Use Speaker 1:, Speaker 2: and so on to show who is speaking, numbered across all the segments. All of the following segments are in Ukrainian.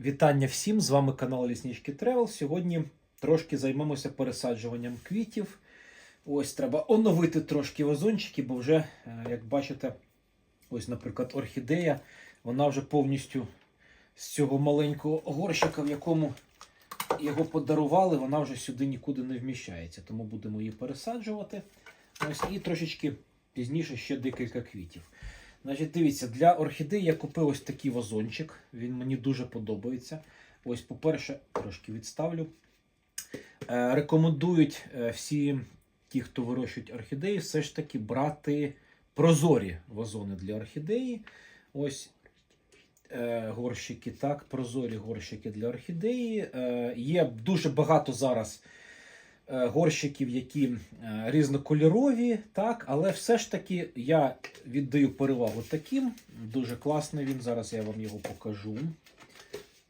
Speaker 1: Вітання всім! З вами канал Ліснички Тревел. Сьогодні трошки займемося пересаджуванням квітів. Ось треба оновити трошки вазончики, бо вже, е, як бачите, ось, наприклад, орхідея, вона вже повністю з цього маленького горщика, в якому його подарували, вона вже сюди нікуди не вміщається. Тому будемо її пересаджувати. Ось і трошечки пізніше ще декілька квітів. Значить, дивіться, для орхідеї я купив ось такий вазончик. Він мені дуже подобається. Ось, по-перше, трошки відставлю. Е, рекомендують е, всі ті, хто вирощують орхідеї, все ж таки брати прозорі вазони для орхідеї. Ось е, горщики, так, прозорі горщики для орхідеї. Є дуже багато зараз горщиків, які е, різнокольорові, так, але все ж таки я віддаю перевагу таким. Дуже класний він. Зараз я вам його покажу.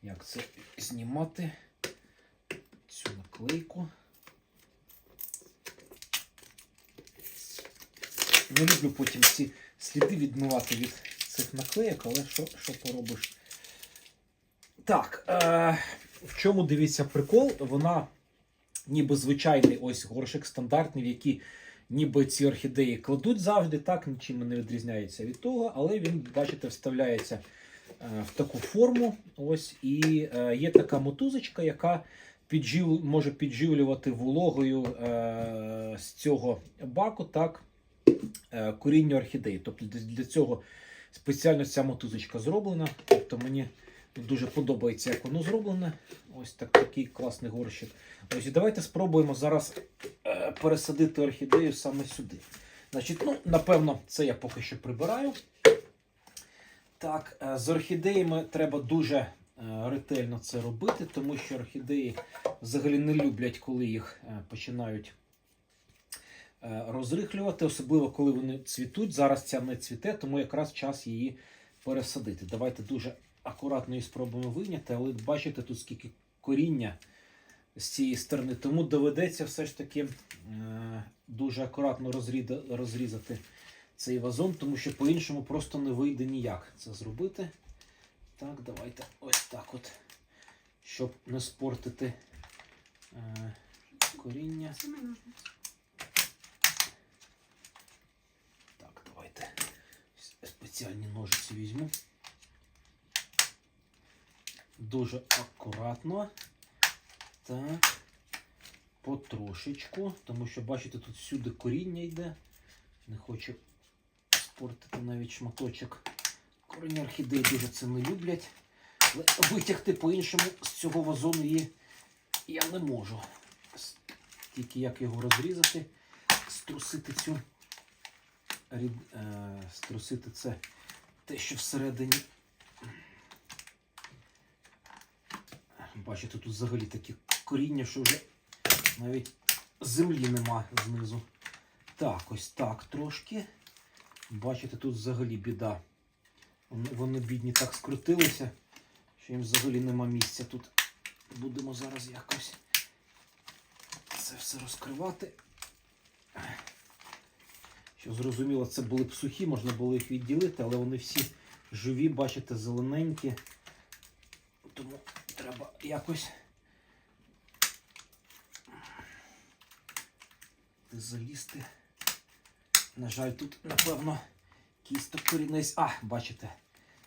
Speaker 1: Як це знімати цю наклейку. Не люблю потім ці сліди відмивати від цих наклеїк, але що, що поробиш? Так, е, в чому дивіться прикол? Вона ніби звичайний ось горшик стандартний, в який ніби ці орхідеї кладуть завжди, так, нічим не відрізняється від того, але він, бачите, вставляється е, в таку форму. Ось, і е, є така мотузочка, яка піджив, може підживлювати вологою е, з цього баку так, коріння орхідеї. Тобто для цього спеціально ця мотузочка зроблена. Тобто мені дуже подобається, як воно зроблене. Ось так, такий класний горщик. Ось давайте спробуємо зараз е, пересадити орхідею саме сюди. Значить, ну, напевно, це я поки що прибираю. Так, е, з орхідеями треба дуже е, ретельно це робити, тому що орхідеї взагалі не люблять, коли їх починають розрихлювати, особливо коли вони цвітуть. Зараз ця не цвіте, тому якраз час її пересадити. Давайте дуже акуратно її спробуємо вийняти, але бачите, тут скільки коріння з цієї сторони, тому доведеться все ж таки е, дуже акуратно розрізати цей вазон, тому що по-іншому просто не вийде ніяк це зробити. Так, давайте ось так от, щоб не спортити е, коріння. Так, давайте спеціальні ножиці візьму. Дуже акуратно. Так. Потрошечку. Тому що, бачите, тут всюди коріння йде. Не хочу спортити навіть шматочок. Коріння орхідеї дуже це не люблять. Але витягти по-іншому з цього вазону її я не можу. Тільки як його розрізати, струсити цю е, струсити це те, що всередині. Бачите, тут взагалі такі коріння, що вже навіть землі нема знизу. Так, ось так трошки. Бачите, тут взагалі біда. Вони, бідні так скрутилися, що їм взагалі нема місця. Тут будемо зараз якось це все розкривати. Що зрозуміло, це були б сухі, можна було їх відділити, але вони всі живі, бачите, зелененькі. Тому треба якось залізти. На жаль, тут, напевно, кісток корінець. А, бачите,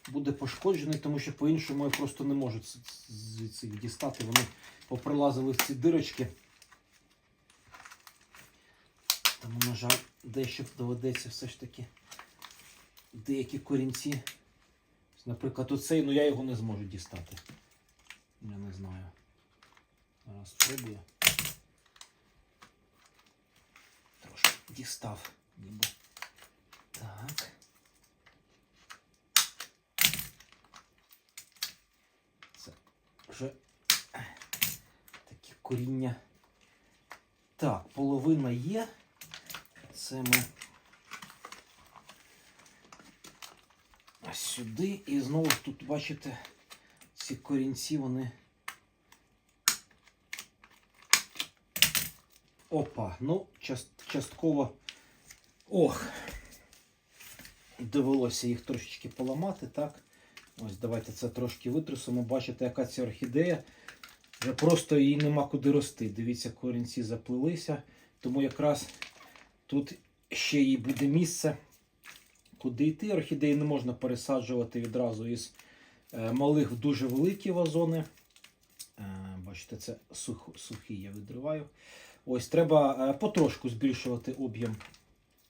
Speaker 1: буде пошкоджений, тому що по-іншому я просто не можу звідси дістати. Вони поприлазили в ці дирочки. Тому, на жаль, дещо доведеться все ж таки деякі корінці. Наприклад, оцей, ну я його не зможу дістати. Я не знаю. Зараз спробую. Трошки дістав, ніби. Так. Це вже такі коріння. Так, половина є. Це ми сюди. І знову тут, бачите, ці корінці, вони. Опа, ну, част, частково. Ох, довелося їх трошечки поламати, так. Ось давайте це трошки витрусимо. Бачите, яка ця орхідея. Вже просто їй нема куди рости. Дивіться, корінці заплилися. Тому якраз тут ще їй буде місце, куди йти. Орхідеї не можна пересаджувати відразу із малих в дуже великі вазони. Е, Бачите, це сух, сухий я відриваю. Ось треба е, потрошку збільшувати об'єм,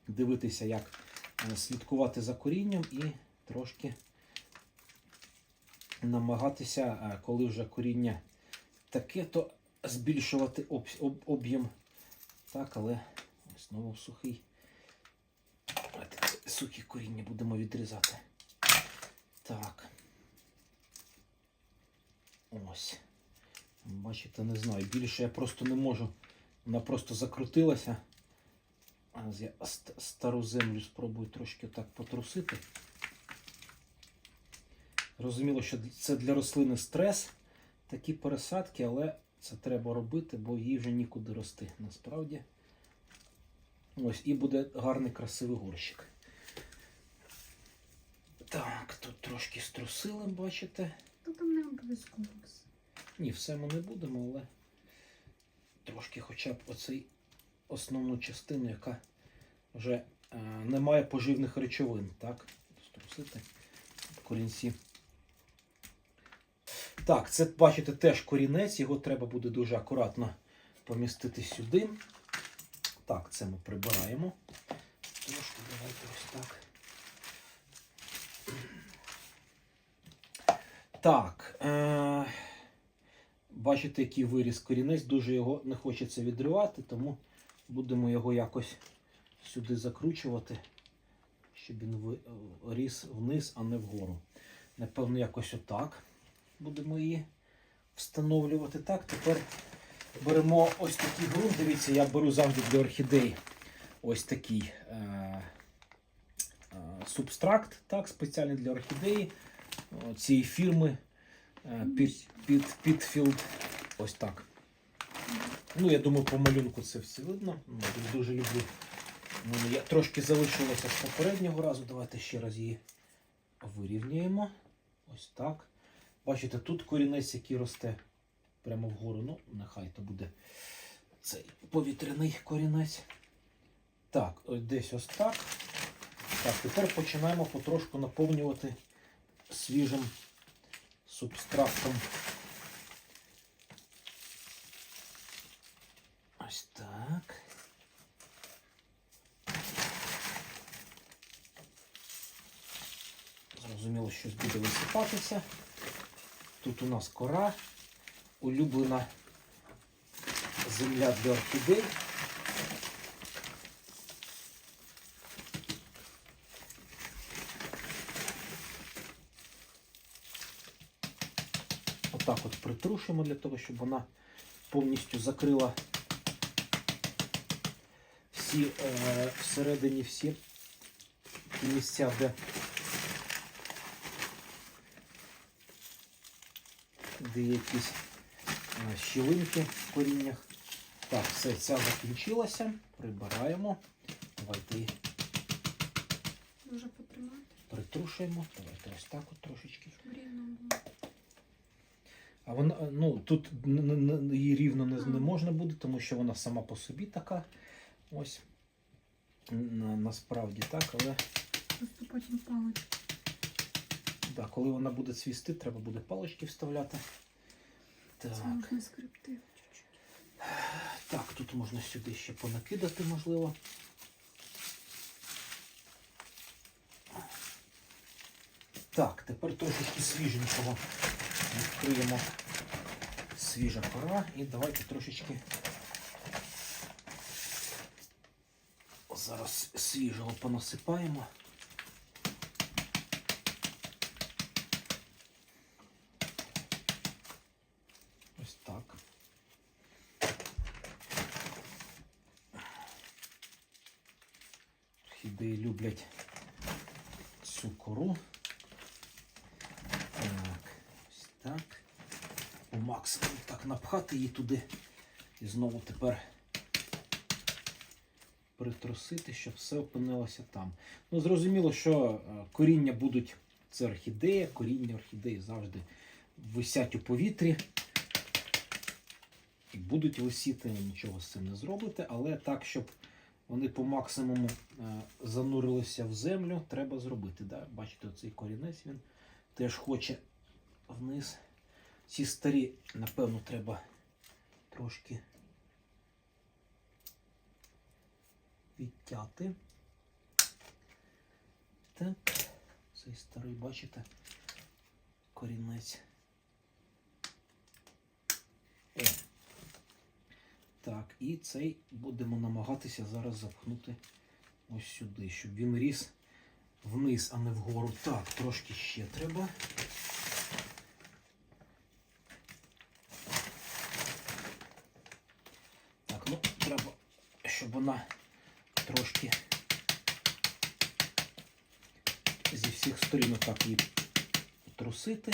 Speaker 1: дивитися, як е, слідкувати за корінням і трошки намагатися, е, коли вже коріння таке, то збільшувати об- об- об'єм. Так, але ось знову сухий. Сухі коріння будемо відрізати. Так. Ось. Бачите, не знаю. Більше я просто не можу. Вона просто закрутилася. Зараз я стару землю спробую трошки так потрусити. Розуміло, що це для рослини стрес, такі пересадки, але це треба робити, бо їй вже нікуди рости насправді. Ось, і буде гарний красивий горщик. Так, тут трошки струсили, бачите.
Speaker 2: Там не обов'язково. все.
Speaker 1: Ні, все ми не будемо, але трошки хоча б оцей основну частину, яка вже е, не має поживних речовин, так? Струсити корінці. Так, це, бачите, теж корінець, його треба буде дуже акуратно помістити сюди. Так, це ми прибираємо. Трошки давайте ось так. Так. Е- бачите, який виріс корінець, дуже його не хочеться відривати, тому будемо його якось сюди закручувати, щоб він ви- е, ріс вниз, а не вгору. Напевно, якось отак будемо її встановлювати. Так, тепер беремо ось такий ґрунт. Дивіться, я беру завжди для орхідей ось такий е- е- субстракт, так, спеціальний для орхідеї цієї фірми е, під, під, Підфілд. Ось так. Ну, я думаю, по малюнку це все видно. Я Дуже люблю. Я трошки залишилося з попереднього разу. Давайте ще раз її вирівнюємо. Ось так. Бачите, тут корінець, який росте прямо вгору. Ну, нехай то буде цей повітряний корінець. Так, ось десь ось так. Так, тепер починаємо потрошку наповнювати свіжим субстрактом. Ось так. Зрозуміло, щось буде висипатися. Тут у нас кора, улюблена земля для орхідей. Отак от притрушимо для того, щоб вона повністю закрила всі е, всередині всі ті місця, де, де якісь е, щілинки в коріннях. Так, все, ця закінчилася. Прибираємо. Давайте
Speaker 2: Може
Speaker 1: притрушуємо. Давайте ось так от трошечки.
Speaker 2: рівно було.
Speaker 1: А вона, ну, тут її рівно не, не можна буде, тому що вона сама по собі така. Ось. На, насправді так, але
Speaker 2: Просто потім паличку.
Speaker 1: да, коли вона буде цвісти, треба буде палички вставляти. Так,
Speaker 2: Це можна скрипти
Speaker 1: так, тут можна сюди ще понакидати, можливо. Так, тепер трошечки свіженького відкриємо свіжа кора і давайте трошечки зараз свіжого понасипаємо. Ось так. Орхідеї люблять цю кору. Так, ось так. По максимуму так її туди. І знову тепер притрусити, щоб все опинилося там. Ну, зрозуміло, що е, коріння будуть це орхідея, коріння орхідеї завжди висять у повітрі. І будуть висіти, нічого з цим не зробите, але так, щоб вони по максимуму е, занурилися в землю, треба зробити. Да? Бачите, оцей корінець він теж хоче вниз. Ці старі, напевно, треба трошки відтяти. Так, цей старий, бачите, корінець. О. Так, і цей будемо намагатися зараз запхнути ось сюди, щоб він ріс вниз, а не вгору. Так, трошки ще треба. Так, ну треба, щоб вона трошки зі всіх сторін так її трусити.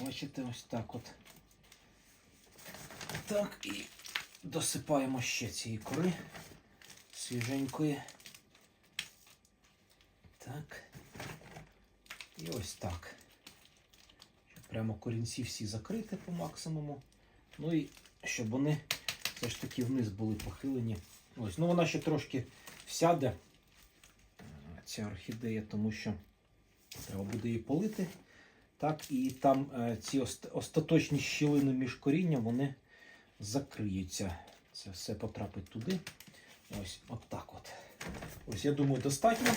Speaker 1: Бачите, ось так от. Так, і досипаємо ще цієї кори свіженької. Так. І ось так. Щоб прямо корінці всі закрити по максимуму. Ну і щоб вони все ж таки вниз були похилені. Ось, ну вона ще трошки всяде, ця орхідея, тому що треба буде її полити. Так, і там е, ці ост- остаточні щілини між корінням, вони закриються. Це все потрапить туди. Ось отак от. Ось, я думаю, достатньо.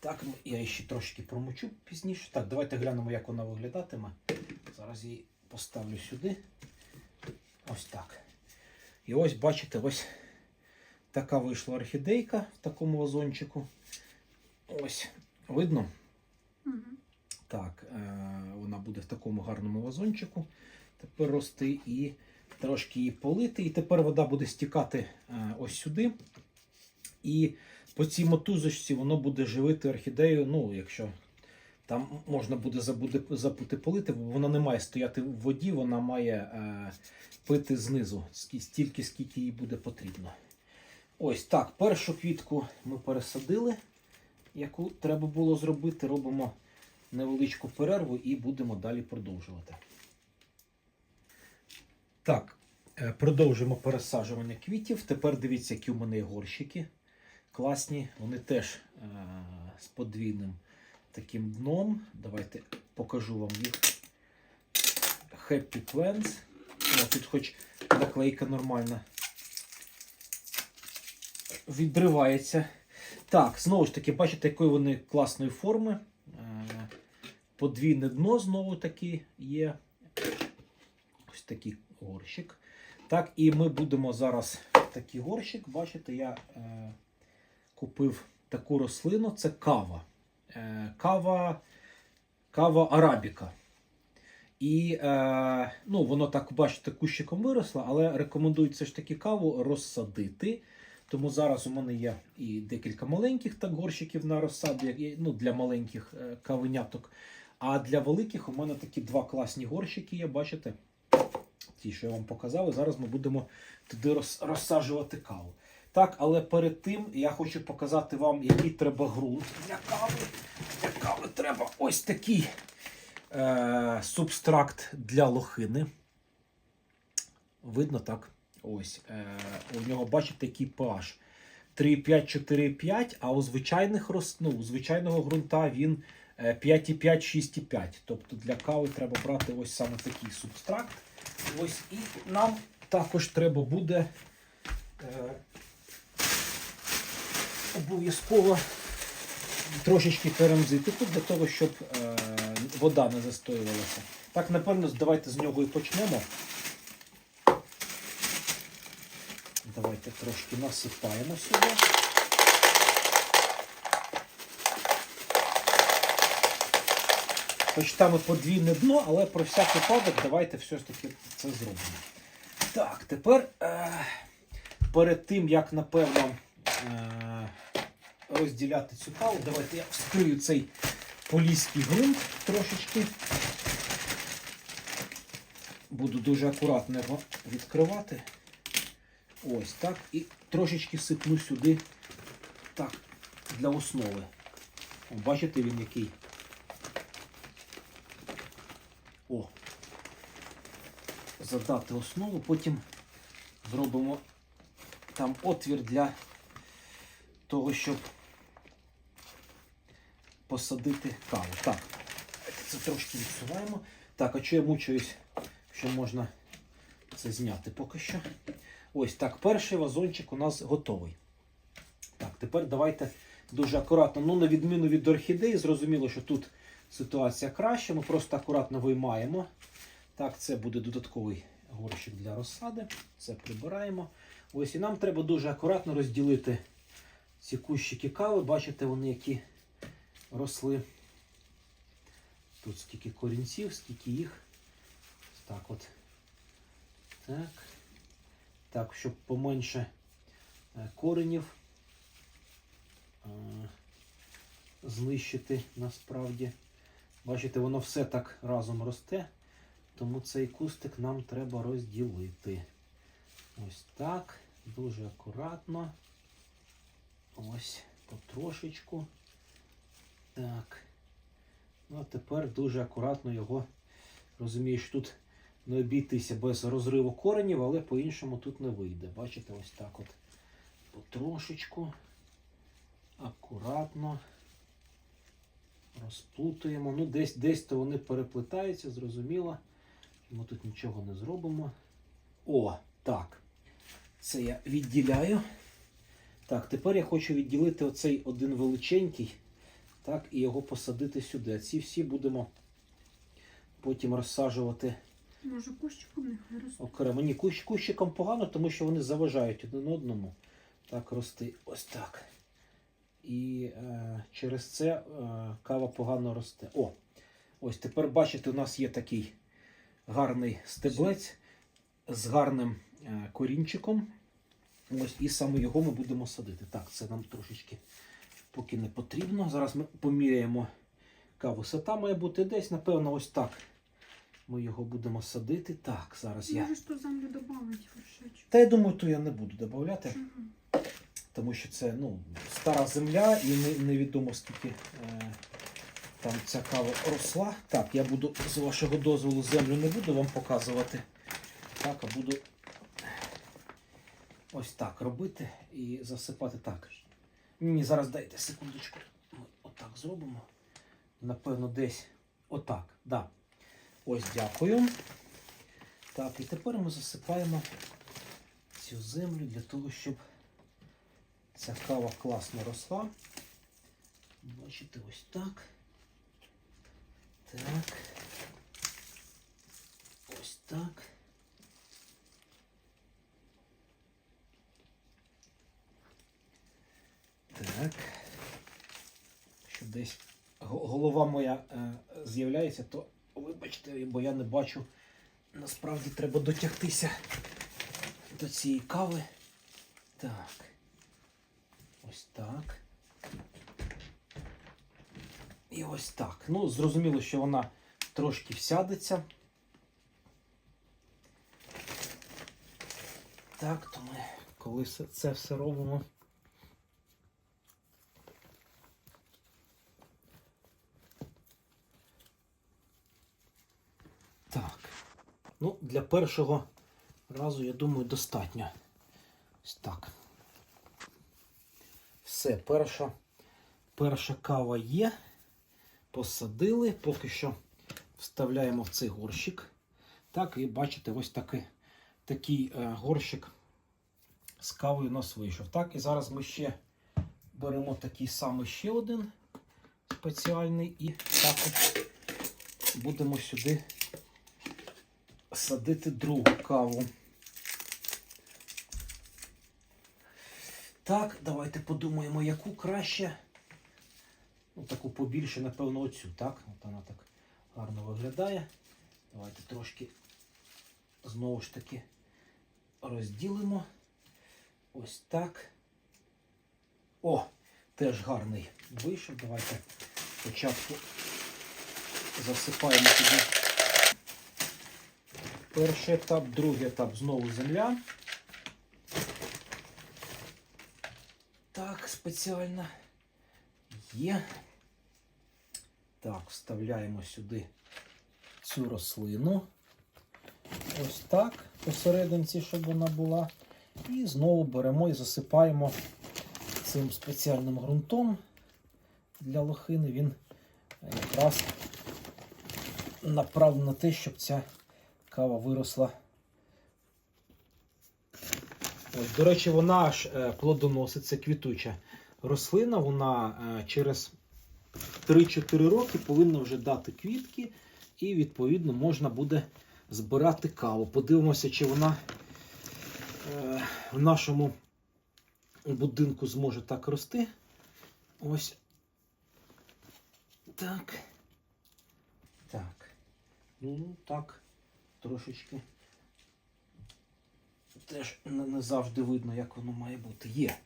Speaker 1: Так, ну, я ще трошки промочу пізніше. Так, давайте глянемо, як вона виглядатиме. Зараз її поставлю сюди. Ось так. І ось, бачите, ось така вийшла орхідейка в такому вазончику. Ось, видно?
Speaker 2: Угу.
Speaker 1: Так, е, вона буде в такому гарному вазончику. Тепер рости і трошки її полити. І тепер вода буде стікати е, ось сюди. І по цій мотузочці воно буде живити орхідею. Ну, якщо там можна буде забути, полити, бо вона не має стояти в воді, вона має е, пити знизу стільки, скільки їй буде потрібно. Ось так, першу квітку ми пересадили, яку треба було зробити. Робимо невеличку перерву і будемо далі продовжувати. Так, е, продовжуємо пересаджування квітів. Тепер дивіться, які у мене горщики. Класні, вони теж е, з подвійним таким дном. Давайте покажу вам їх. Happy Plants. О, тут хоч наклейка нормальна. Відривається. Так, знову ж таки, бачите, якої вони класної форми. Е, Подвійне дно знову таки є. Ось такий горщик. Так, і ми будемо зараз такий горщик. Бачите, я е, купив таку рослину, це кава. Е, кава, кава арабіка. І е, ну, воно так, бачите, кущиком виросло, але рекомендують все ж таки каву розсадити. Тому зараз у мене є і декілька маленьких так горщиків на є, ну, для маленьких е, кавеняток. А для великих у мене такі два класні горщики є, бачите? Ті, що я вам показав, і зараз ми будемо туди роз- розсаджувати каву. Так, але перед тим я хочу показати вам, який треба ґрунт для кави. Для кави треба ось такий е, субстракт для лохини. Видно так? Ось. Е, у нього, бачите, який pH. 3,5-4,5, а у звичайних ну, у звичайного ґрунта він е, 5,5-6,5. Тобто для кави треба брати ось саме такий субстракт. Ось і нам також треба буде е, обов'язково трошечки перемзити тут для того, щоб е, вода не застоювалася. Так, напевно, давайте з нього і почнемо. Давайте трошки насипаємо сюди. Хоч там і подвійне дно, але про всяк випадок давайте все ж таки це зробимо. Так, тепер е, перед тим, як напевно розділяти цю каву, давайте я вскрию цей поліський ґрунт трошечки. Буду дуже акуратно його відкривати. Ось так. І трошечки сипну сюди так, для основи. Бачите він який? О. Задати основу, потім зробимо там отвір для того, щоб посадити каву. Так, це трошки відсуваємо. Так, а що я мучаюсь, що можна це зняти поки що. Ось так, перший вазончик у нас готовий. Так, тепер давайте дуже акуратно. Ну, на відміну від орхідеї, зрозуміло, що тут ситуація краща. Ми просто акуратно виймаємо. Так, це буде додатковий горщик для розсади. Це прибираємо. Ось і нам треба дуже акуратно розділити ці кущики кави. Бачите, вони які росли. Тут скільки корінців, скільки їх. Так от. Так. Так, щоб поменше е, коренів е, знищити насправді. Бачите, воно все так разом росте, тому цей кустик нам треба розділити. Ось так. Дуже акуратно. Ось, потрошечку. Так. Ну, а тепер дуже акуратно його розумієш, тут не обійтися без розриву коренів, але по-іншому тут не вийде. Бачите, ось так от потрошечку, акуратно розплутуємо. Ну, десь десь то вони переплетаються, зрозуміло. Ми тут нічого не зробимо. О, так. Це я відділяю. Так, тепер я хочу відділити оцей один величенький, так, і його посадити сюди. Ці всі будемо потім розсаджувати
Speaker 2: Може, кущиком нехай росте.
Speaker 1: окремо. Ні, кущ, кущиком погано, тому що вони заважають один одному так рости. Ось так. І е, через це е, кава погано росте. О, ось тепер бачите, у нас є такий гарний стеблець з гарним е, корінчиком. Ось, і саме його ми будемо садити. Так, це нам трошечки поки не потрібно. Зараз ми поміряємо яка висота має бути десь, напевно, ось так. Ми його будемо садити. Так, зараз я.
Speaker 2: Можеш ту землю додати вершечок.
Speaker 1: Та я думаю, то я не буду додавати,
Speaker 2: Чого?
Speaker 1: тому що це ну, стара земля і не, невідомо скільки е, там ця кава росла. Так, я буду з вашого дозволу землю не буду вам показувати. Так, а буду ось так робити і засипати так. Ні, зараз дайте секундочку. Ми отак зробимо. Напевно, десь отак. Да. Ось дякую. Так, і тепер ми засипаємо цю землю для того, щоб ця кава класно росла. Бачите, ось так. Так. Ось так. Так. Що десь голова моя е, з'являється, то вибачте, бо я не бачу. Насправді треба дотягтися до цієї кави. Так. Ось так. І ось так. Ну, зрозуміло, що вона трошки всядеться. Так, то ми, коли це- все робимо. Так. Ну, для першого разу, я думаю, достатньо. Ось так. Все, перша, перша кава є. Посадили, поки що вставляємо в цей горщик. Так, і бачите, ось такий, такий е, горщик з кавою у нас вийшов. Так, і зараз ми ще беремо такий самий ще один спеціальний і так от будемо сюди садити другу каву. Так, давайте подумаємо, яку краще. Ну, таку побільше, напевно, оцю, так? От вона так гарно виглядає. Давайте трошки знову ж таки розділимо. Ось так. О, теж гарний вийшов. Давайте спочатку засипаємо туди перший етап, другий етап знову земля. Так, спеціально є. Так, вставляємо сюди цю рослину. Ось так, посерединці, щоб вона була. І знову беремо і засипаємо цим спеціальним ґрунтом для лохини. Він якраз направлений на те, щоб ця кава виросла. Ось, до речі, вона аж е, плодоносить, це квітуча рослина. Вона е, через 3-4 роки повинна вже дати квітки, і, відповідно, можна буде збирати каву. Подивимося, чи вона е, в нашому будинку зможе так рости. Ось. Так. Так. Ну, так. Трошечки. Теж не, завжди видно, як воно має бути. Є.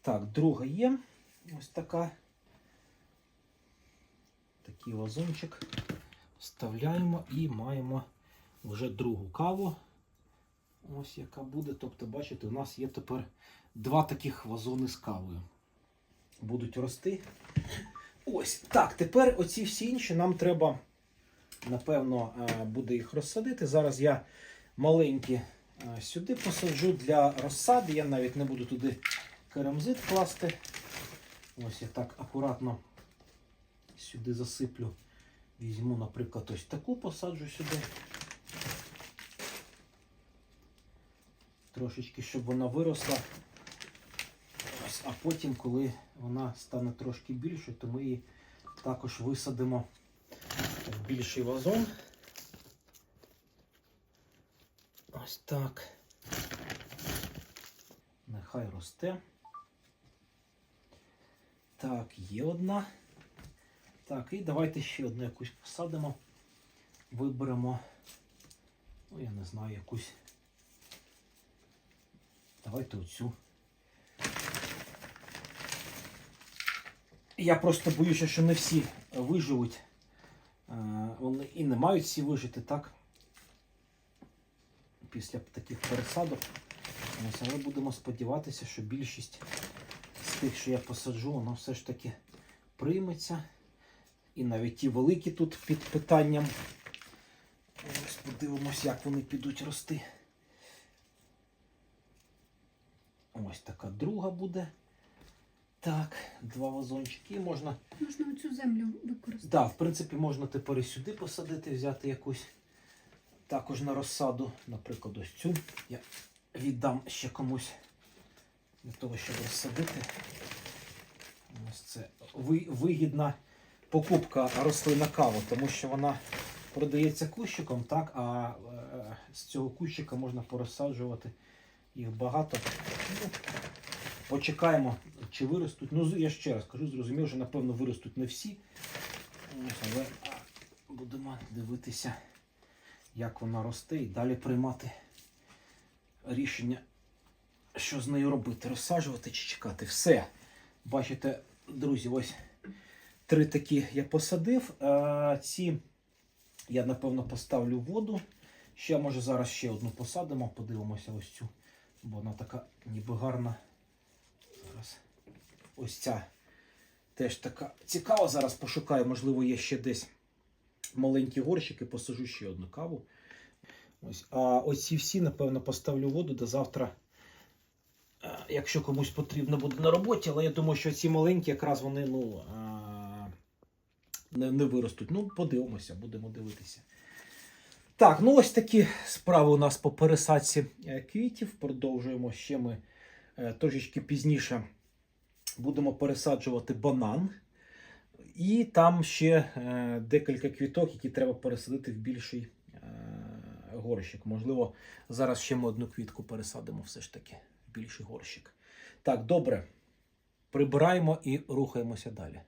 Speaker 1: Так, друга є. Ось така. Такий вазончик. Вставляємо і маємо вже другу каву. Ось яка буде. Тобто, бачите, у нас є тепер два таких вазони з кавою. Будуть рости. Ось. Так, тепер оці всі інші нам треба, напевно, е, буде їх розсадити. Зараз я маленькі е, сюди посаджу для розсади. Я навіть не буду туди керамзит класти. Ось я так акуратно сюди засиплю. Візьму, наприклад, ось таку посаджу сюди. Трошечки, щоб вона виросла. Ось, а потім, коли вона стане трошки більшою, то ми її також висадимо більший вазон. Ось так. Нехай росте. Так, є одна. Так, і давайте ще одну якусь посадимо. Виберемо. Ну, я не знаю, якусь. Давайте оцю. Я просто боюся, що не всі виживуть. Е, Вони і не мають всі вижити, так? Після таких пересадок. Але будемо сподіватися, що більшість з тих, що я посаджу, воно все ж таки прийметься. І навіть ті великі тут під питанням. Ось подивимось, як вони підуть рости. Ось така друга буде. Так, два вазончики. Можна.
Speaker 2: Можна оцю землю використати.
Speaker 1: Да, в принципі, можна тепер і сюди посадити, взяти якусь також на розсаду. Наприклад, ось цю. Я віддам ще комусь для того, щоб розсадити. Ось це вигідна покупка рослина кави, тому що вона продається кущиком, так, а е, з цього кущика можна порозсаджувати їх багато. Почекаємо, чи виростуть. Ну, я ще раз кажу, зрозумів, що напевно виростуть не всі. Але будемо дивитися, як вона росте, і далі приймати рішення, що з нею робити, розсаджувати чи чекати. Все. Бачите, друзі, ось три такі я посадив. Е, Ці я, напевно, поставлю воду. Ще, може, зараз ще одну посадимо, подивимося ось цю, бо вона така ніби гарна. Ось ця теж така цікава. Зараз пошукаю, можливо, є ще десь маленькі горщики, посажу ще одну каву. Ось. А оці всі, напевно, поставлю воду до завтра. е, Якщо комусь потрібно буде на роботі, але я думаю, що ці маленькі якраз вони ну, е, не, не виростуть. Ну, подивимося, будемо дивитися. Так, ну ось такі справи у нас по пересадці е, квітів. Продовжуємо ще ми трошечки пізніше будемо пересаджувати банан. І там ще е, декілька квіток, які треба пересадити в більший е, горщик. Можливо, зараз ще ми одну квітку пересадимо все ж таки в більший горщик. Так, добре. Прибираємо і рухаємося далі.